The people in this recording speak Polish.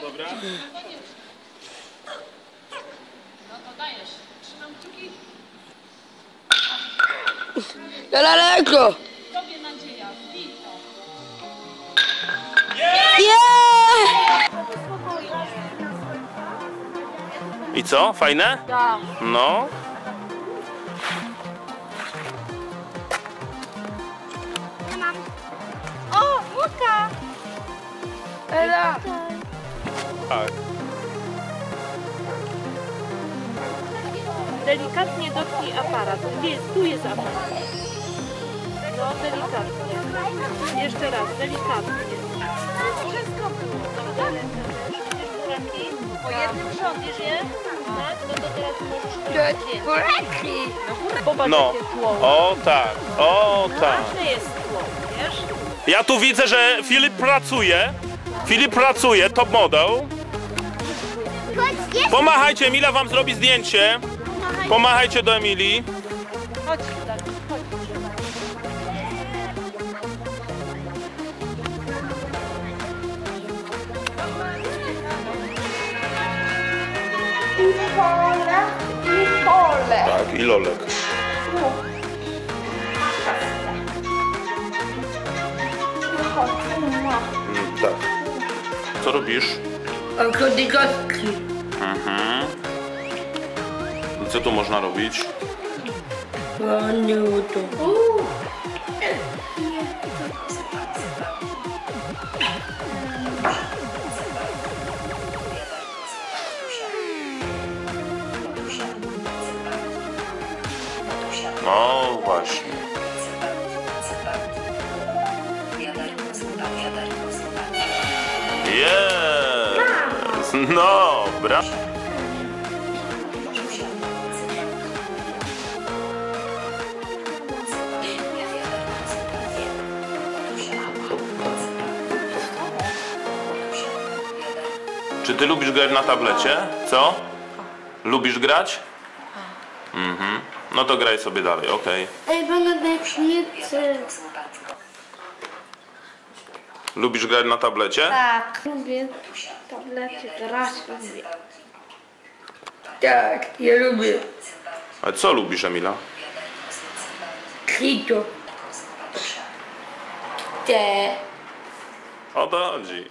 Dobra. No to dajesz. Trzymam kciuki. Daleko! Tobie nadzieja. I co? Fajne? Tak. No. O, Łuka! Ela! Tak. Delikatnie dotknij aparat. Gdzie jest? Tu jest aparat. No, delikatnie. Jeszcze raz, delikatnie. Wszystko było. Po jednym rządzisz je? Tak? No to teraz możesz To! Popatrz, No. jakie tło. O tak, o tak. Ważne jest tło, wiesz? Ja tu widzę, że Filip pracuje. Filip pracuje, top model. Pomachajcie, Emilia wam zrobi zdjęcie. Pomachajcie do Emilii. Chodź, chodź. Pole i pole. Tak, i Lolek. Mm, tak. Co robisz? Ogrody. Mhm. I Co tu można robić? Ładnie to. No właśnie. No, bra. Czy ty lubisz grać na tablecie? Co? Lubisz grać? Mhm. No to graj sobie dalej, okej. Ej, będę najprzednicy. Lubisz grać na tablecie? Tak. Lubię tablety, teraz lubię. Tak, ja lubię. Ale co lubisz, Emila? Krito. Te. O to chodzi.